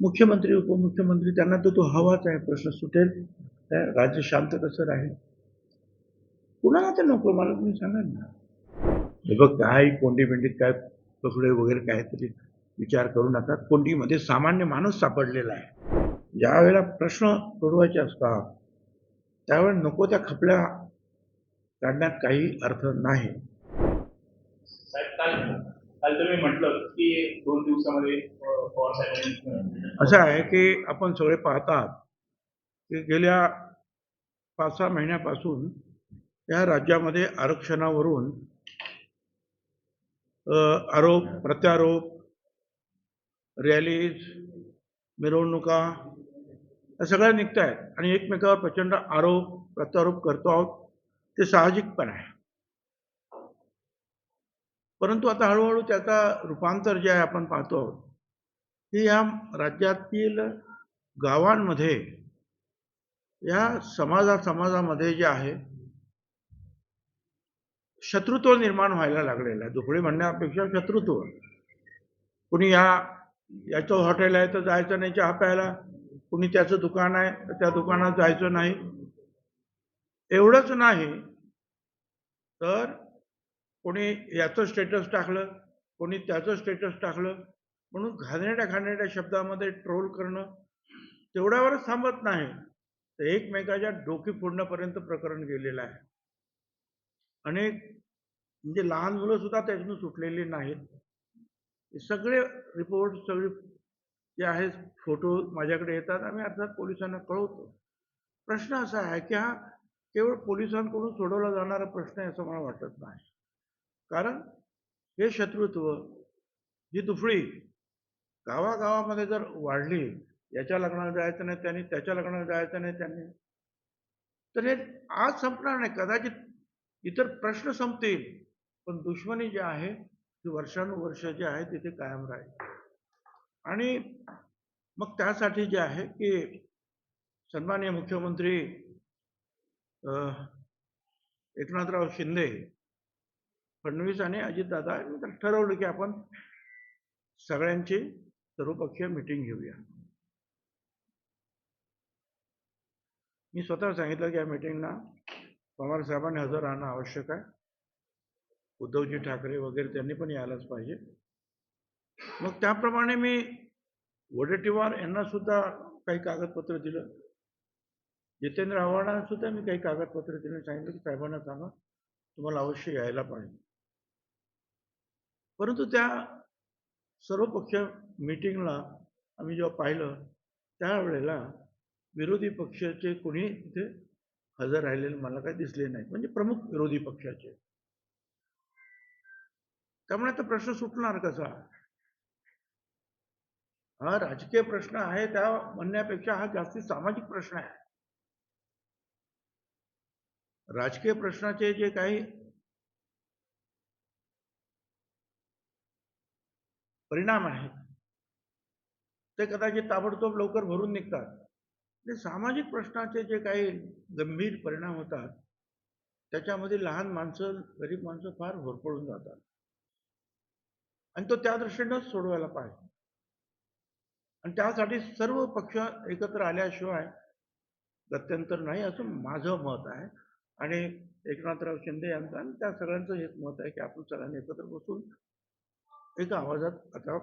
मुख्यमंत्री उपमुख्यमंत्री त्यांना तर तो हवाच आहे प्रश्न सुटेल. राज्य शांत कसं राहील? कुणाला तर नको मला तुम्ही सांगा ना. हे बघ काय कोंडी बिंडीत काय कपडे वगैरे काहीतरी विचार करू नका. कोंडीमध्ये सामान्य माणूस सापडलेला आहे. ज्या वेळेला प्रश्न सोडवायचे असतात त्यावेळेला नको त्या खपल्या काढण्यात काही अर्थ नाही. काल तुम्ही म्हटलं की दोन दिवसामध्ये पवार साहेबांनी असं आहे की आपण सगळे पाहतात की गेल्या पाच सहा महिन्यापासून या राज्यामध्ये आरक्षणावरून आरोप प्रत्यारोप रॅलीज मिरवणुका या सगळ्या निघत आहेत आणि एकमेकावर प्रचंड आरोप प्रत्यारोप करतो आहोत ते साहजिक पण आहे. परंतु आता हळूहळू त्याचा रूपांतर जे आहे आपण पाहतो आहोत की या राज्यातील गावांमध्ये या समाजा समाजामध्ये जे आहे शत्रुत्व निर्माण व्हायला लागलेलं आहे. दुफळे म्हणण्यापेक्षा शत्रुत्व. कुणी या याचं हॉटेल आहे तर जायचं नाही चहा प्यायला. कुणी त्याचं दुकान आहे तर त्या दुकानात जायचं नाही. एवढंच नाही तर कोणी याचं स्टेटस टाकलं कोणी त्याचं स्टेटस टाकलं म्हणून घाणेरड्या घाणेरड्या शब्दामध्ये ट्रोल करणं तेवढ्यावरच थांबत नाही. तर एकमेकाच्या डोकी फोडण्यापर्यंत प्रकरण गेलेलं आहे. अनेक म्हणजे लहान मुलं सुद्धा त्यातून सुटलेली नाहीत. हे सगळे रिपोर्ट सगळे जे आहेत फोटो माझ्याकडे येतात आम्ही अर्थात पोलिसांना कळवतो. प्रश्न असा आहे की हा केवळ पोलिसांकडून सोडवला जाणारा प्रश्न आहे असं मला वाटत नाही. कारण हे शत्रुत्व ही दुफळी गावागावामध्ये जर वाढली याच्या लग्नाला जायचं नाही त्यांनी त्याच्या लग्नाला जायचं नाही त्यांनी तर हे आज संपणार नाही. कदाचित इतर प्रश्न संपतील पण दुश्मनी जी आहे ती वर्षानुवर्ष जी आहे तिथे कायम राहील. आणि मग त्यासाठी जे आहे की सन्माननीय मुख्यमंत्री एकनाथराव शिंदे फडणवीस आणि अजितदादा तर ठरवलं की आपण सगळ्यांची सर्वपक्षीय मिटिंग घेऊया. मी स्वतः सांगितलं की या मिटिंगला पवार साहेबांनी हजर राहणं आवश्यक आहे. उद्धवजी ठाकरे वगैरे त्यांनी पण यायलाच पाहिजे. मग त्याप्रमाणे मी वडेट्टीवार यांना सुद्धा काही कागदपत्र दिलं. जितेंद्र आव्हाडांना सुद्धा मी काही कागदपत्र दिलं. सांगितलं की साहेबांना सांगा तुम्हाला अवश्य यायला पाहिजे. परंतु त्या सर्व पक्ष मीटिंगला आम्ही जेव्हा पाहिलं त्यावेळेला विरोधी पक्षाचे कोणी तिथे हजर राहिलेले मला काही दिसले नाही. म्हणजे प्रमुख विरोधी पक्षाचे. त्यामुळे आता प्रश्न सुटणार कसा? हा राजकीय प्रश्न आहे त्या म्हणण्यापेक्षा हा जास्ती सामाजिक प्रश्न आहे. राजकीय प्रश्नाचे जे काही परिणाम आहेत ते कदाचित ताबडतोब लवकर भरून निघतात. ते सामाजिक प्रश्नाचे जे काही गंभीर परिणाम होतात त्याच्यामध्ये लहान माणसं गरीब माणसं फार होरपळून जातात. आणि तो त्या दृष्टीनंच सोडवायला पाहिजे. आणि त्यासाठी सर्व पक्ष एकत्र आल्याशिवाय गत्यंतर नाही असं माझं मत आहे. आणि एकनाथराव शिंदे यांचं आणि त्या सगळ्यांचं हेच मत आहे की आपण सगळ्यांनी एकत्र बसून एका आवाजात आता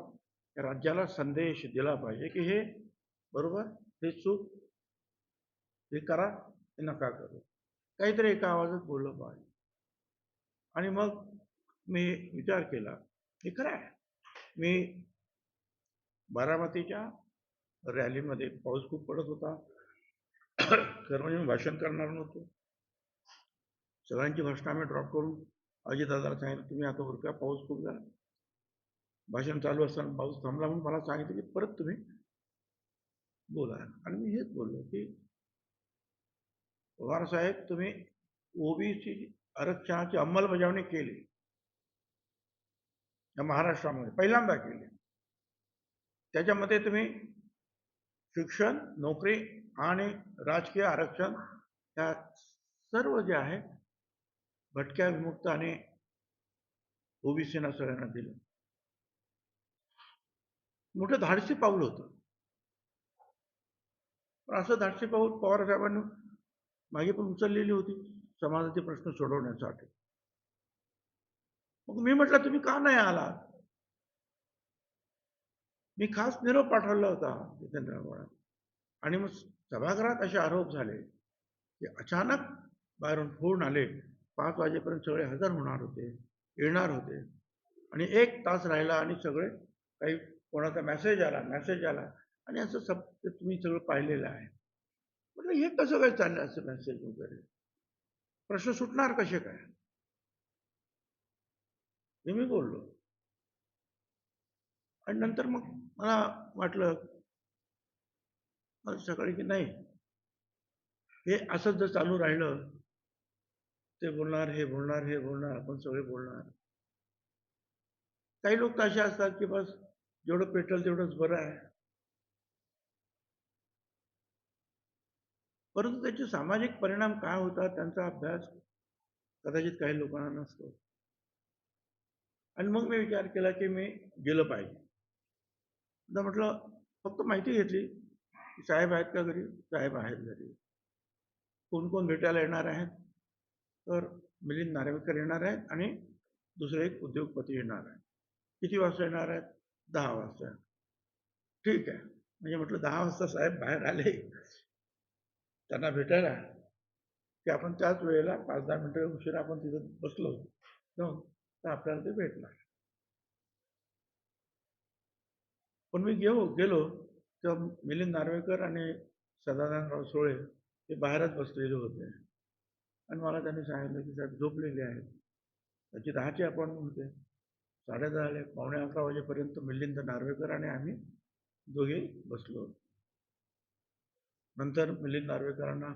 राज्याला संदेश दिला पाहिजे की हे बरोबर हे चूक हे करा हे नका करू. काहीतरी एका आवाजात बोललं पाहिजे. आणि मग मी विचार केला हे खरं आहे. मी बारामतीच्या रॅलीमध्ये पाऊस खूप पडत होता. खरं म्हणजे मी भाषण करणार नव्हतो. सगळ्यांची भाषणं आम्ही ड्रॉप करून अजितदादाला सांगितलं तुम्ही आता उरका पाऊस खूप झाला. भाषण चालू असताना पाऊस थांबला म्हणून मला सांगितलं की परत तुम्ही बोला. आणि मी हेच बोललो की पवार साहेब तुम्ही ओबीसी आरक्षणाची अंमलबजावणी केली. या महाराष्ट्रामध्ये पहिल्यांदा केली. त्याच्यामध्ये तुम्ही शिक्षण नोकरी आणि राजकीय आरक्षण या सर्व जे आहे भटक्या विमुक्त आणि ओबीसीना सगळ्यांना दिलं. मोठं धाडसी पाऊल होतं. पण असं धाडसी पाऊल पवार साहेबांनी मागे पण उचललेली होती. समाजाचे प्रश्न सोडवण्यासाठी. मग मी म्हटलं तुम्ही का नाही आला मी खास निरोप पाठवला होता जितेंद्रांना आणि मग सभागृहात असे आरोप झाले की अचानक बाहेरून फोन आले. पाच वाजेपर्यंत सगळे हजर होणार होते येणार होते. आणि एक तास राहिला आणि सगळे काही कोणाचा मेसेज आला मेसेज आला. आणि असं सब ते तुम्ही सगळं पाहिलेलं आहे. म्हटलं हे कसं काय चाललं असं मेसेज वगैरे? प्रश्न सुटणार कसे काय? हे मी बोललो. आणि नंतर मग मला वाटलं सकाळी की नाही हे असंच जर चालू राहिलं ते बोलणार हे बोलणार हे बोलणार आपण सगळे बोलणार. काही लोक तर असे असतात की बस जेवढं पेटल तेवढंच बरं आहे. परंतु त्याचे सामाजिक परिणाम काय होतात त्यांचा अभ्यास कदाचित काही लोकांना नसतो. आणि मग मी विचार केला की मी गेलं पाहिजे. तर म्हटलं फक्त माहिती घेतली साहेब आहेत का घरी? साहेब आहेत घरी. कोण कोण भेटायला येणार आहेत? तर मिलिंद नार्वेकर येणार आहेत आणि दुसरे एक उद्योगपती येणार आहेत. किती वाजता येणार आहेत? दहा वाजता. ठीक आहे. म्हणजे म्हटलं दहा वाजता साहेब बाहेर आले. त्यांना भेटायला. की आपण त्याच वेळेला पाच दहा मिनटं उशिरा आपण तिथं बसलो जाऊन तर आपल्याला ते भेटणार. पण मी गेलो गेलो. तेव्हा मिलिंद नार्वेकर आणि सदानंदराव सोळे हे बाहेरच बसलेले होते. आणि मला त्यांनी सांगितलं की साहेब झोपलेले आहेत. त्याची दहाची अपॉइंटमेंट होते. साडे दहा पावणे अकरा वाजेपर्यंत मिलिंद नार्वेकर आणि आम्ही दोघे बसलो. नंतर मिलिंद नार्वेकरांना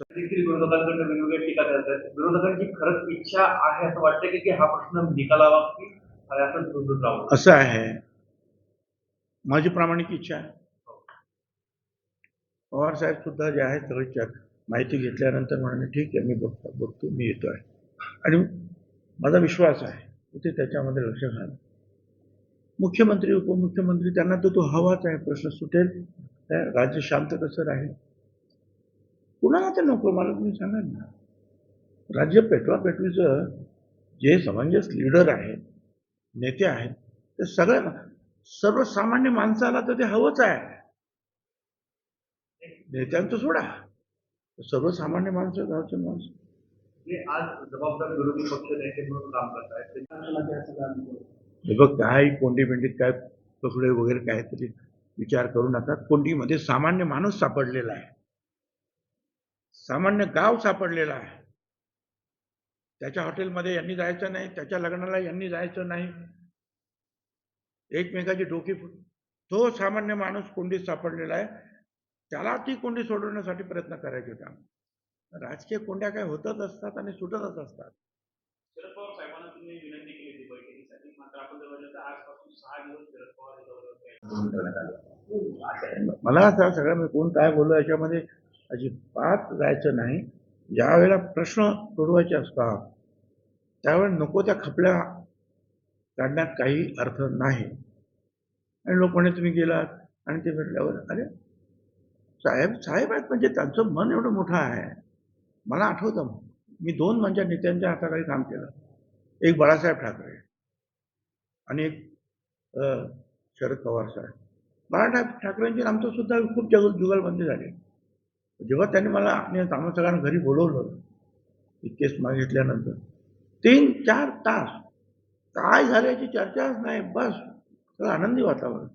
देखील विरोधकांकडे वेगवेगळ्या टीका करतात विरोधकांची खरंच इच्छा आहे असं वाटतं की की हा प्रश्न निकालावा की असं सुरूच राहावं? असं आहे. माझी प्रामाणिक इच्छा आहे. पवार साहेब सुद्धा जे आहेत सगळे चर्च माहिती घेतल्यानंतर म्हणाले ठीक आहे मी बघतो बघतो मी येतो आहे. आणि माझा विश्वास आहे. ते त्याच्यामध्ये लक्ष घाल. मुख्यमंत्री उपमुख्यमंत्री त्यांना तर तो हवाच आहे प्रश्न सुटेल. राज्य शांत कसं राहील? कुणाला ते नको मला तुम्ही सांगाल ना. राज्य पेटवा पेटवीचं जे समंजस लीडर आहेत नेते आहेत ते सगळ्या सर्वसामान्य माणसाला तर ते हवंच आहे. नेत्यांचं सोडा. सर्वसामान्य माणसं गावचे माणसं. आज जबाबदार विरोधी पक्ष नेते म्हणून काम करतायत. हे बघ काही कोंडी पिंडीत काय पकडे वगैरे काहीतरी विचार करू नका. कोंडीमध्ये सामान्य माणूस सापडलेला आहे. सामान्य गाव सापडलेला आहे. त्याच्या हॉटेलमध्ये यांनी जायचं नाही त्याच्या लग्नाला यांनी जायचं नाही. एकमेकाची डोकी फुट तो सामान्य माणूस कोंडीत सापडलेला आहे. त्याला ती कोंडी सोडवण्यासाठी प्रयत्न करायचे होता राजकीय कोंड्या काय होतच असतात आणि सुटतच असतात. शरद पवार साहेबांना तुम्ही विनंती केली होती बैठकीसाठी मात्र आपण जर बघितलं तर आजपासून सहा दिवस शरद पवार मला आता सगळं मी कोण काय बोललो याच्यामध्ये अजिबात जायचं नाही. ज्या वेळेला प्रश्न सोडवायचे असतात त्यावेळेला नको त्या खपल्या काढण्यात काही अर्थ नाही. आणि लोक म्हणे तुम्ही गेलात. आणि ते भेटल्यावर अरे साहेब साहेब आहेत म्हणजे त्यांचं मन एवढं मोठं आहे. मला आठवतं मी दोन माझ्या नेत्यांच्या हाताखाली काम केलं. एक बाळासाहेब ठाकरे आणि एक शरद पवार साहेब. बाळासाहेब ठाकरेंची आमचं सुद्धा खूप जग जुगलबंदी झाली. जेव्हा त्यांनी मला आणि आम्हा सगळ्यांना घरी बोलवलं ही केस मागितल्यानंतर तीन चार तास काय झाल्याची चर्चाच नाही बस सगळं आनंदी वातावरण.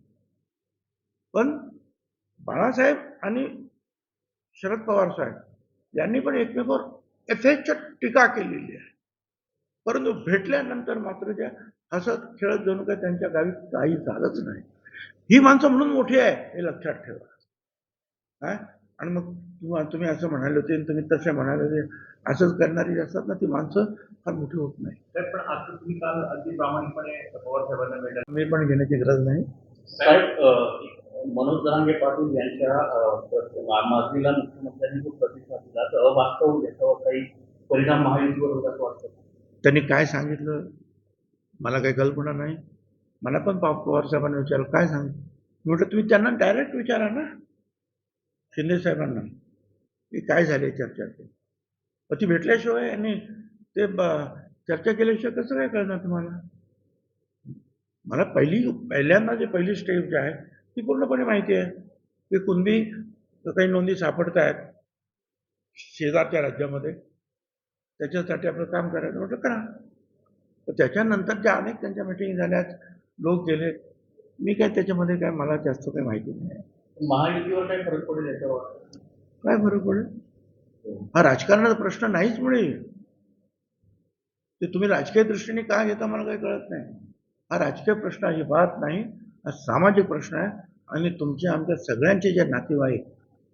पण बाळासाहेब आणि शरद पवार साहेब यांनी पण एकमेकावर यथेच्छ टीका केलेली आहे. परंतु भेटल्यानंतर मात्र त्या हसत खेळत जणू काय त्यांच्या गावी काही झालंच नाही. ही माणसं म्हणून मोठी आहे हे लक्षात ठेवा. हा? आणि मग तुम्हा तुम्ही असं म्हणाले होते तुम्ही तसे म्हणाले होते. असंच करणारी असतात ना ती माणसं फार मोठी होत नाही. पण आता तुम्ही काल अगदी प्रामाणिकपणे पवार साहेबांना भेटायला मी पण घेण्याची गरज नाही. साहेब मनोज जरांगे पाटील यांच्या मागणीला मुख्यमंत्र्यांनी खूप प्रतिसाद दिला तर अवास्तव याच्यावर काही परिणाम महायुतीवर होत असं वाटतं त्यांनी काय सांगितलं? मला काही कल्पना नाही. मला पण पा- पवार साहेबांनी विचारलं काय सांगितलं मी म्हटलं तुम्ही त्यांना डायरेक्ट विचारा ना शिंदे साहेबांना की काय झाले चर्चा ते मग ती भेटल्याशिवाय आणि ते चर्चा केल्याशिवाय कसं काय कळणार तुम्हाला? मला पहिली पहिल्यांदा जे पहिली स्टेप जे आहे ती पूर्णपणे माहिती आहे. की कुणबी काही नोंदी सापडत आहेत शेजारच्या राज्यामध्ये. त्याच्यासाठी आपलं काम करायचं. म्हटलं करा. तर त्याच्यानंतर ज्या अनेक त्यांच्या मिटिंग झाल्यात. लोक गेले मी काय त्याच्यामध्ये काय मला जास्त काही माहिती नाही. महायुतीवर काय फरक पडेल याच्यावर काय फरक पडेल? हा राजकारणाचा प्रश्न नाहीच मुळे ते तुम्ही राजकीय दृष्टीने का घेता मला काही कळत नाही. हा राजकीय प्रश्न अजिबात नाही. हा सामाजिक प्रश्न आहे. आणि तुमच्या आमच्या सगळ्यांचे जे नातेवाईक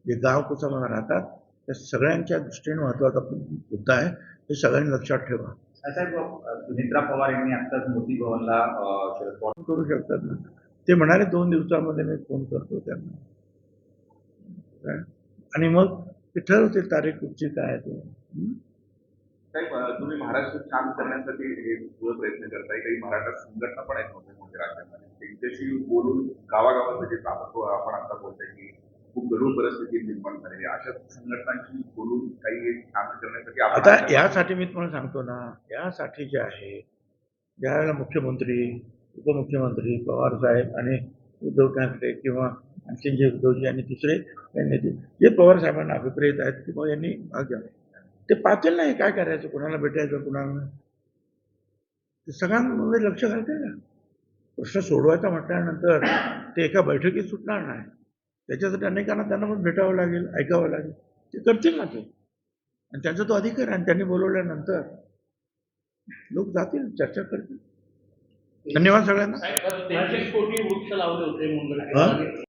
जे गाव कुसामध्ये राहतात त्या सगळ्यांच्या दृष्टीने महत्त्वाचा मुद्दा आहे. हे सगळ्यांनी लक्षात ठेवा. सुनेत्रा पवार यांनी आत्ताच मोदी भवनला फोन करू शकतात ना? ते म्हणाले दोन दिवसामध्ये मी फोन करतो त्यांना? आणि मग ते ठरवतील तारीख कुठची काय आहे ते? साहेब तुम्ही महाराष्ट्र शांत करण्यासाठी हे प्रयत्न करताय. काही मराठा संघटना पण आहेत मोठ्या मोठ्या राज्यामध्ये. त्यांच्याशी बोलून गावागावाचं जे ताबडतोब आपण आता बोलताय की खूप गढूळ परिस्थिती निर्माण झालेली अशा संघटनांशी बोलून काही शांत करण्यासाठी आता यासाठी मी तुम्हाला सांगतो ना यासाठी जे आहे ज्या वेळेला मुख्यमंत्री उपमुख्यमंत्री पवार साहेब आणि उद्धव ठाकरे किंवा आणखी जे उद्धवजी आणि दुसरे नेते जे पवार साहेबांना अभिप्रेत आहेत किंवा यांनी भाग घ्यावा. ते पाहतील नाही काय करायचं कुणाला भेटायचं कुणाला. ते सगळ्यांमध्ये लक्ष घालतील ना. प्रश्न सोडवायचा म्हटल्यानंतर ते एका बैठकीत सुटणार नाही. त्याच्यासाठी अनेकांना त्यांना पण भेटावं लागेल ऐकावं लागेल. ते करतील ना ते. आणि त्यांचा तो अधिकार आहे आणि त्यांनी बोलवल्यानंतर लोक जातील चर्चा करतील. धन्यवाद सगळ्यांना. साहेब, त्यांचेच कोटी वृक्ष लावले होते? मुंबईत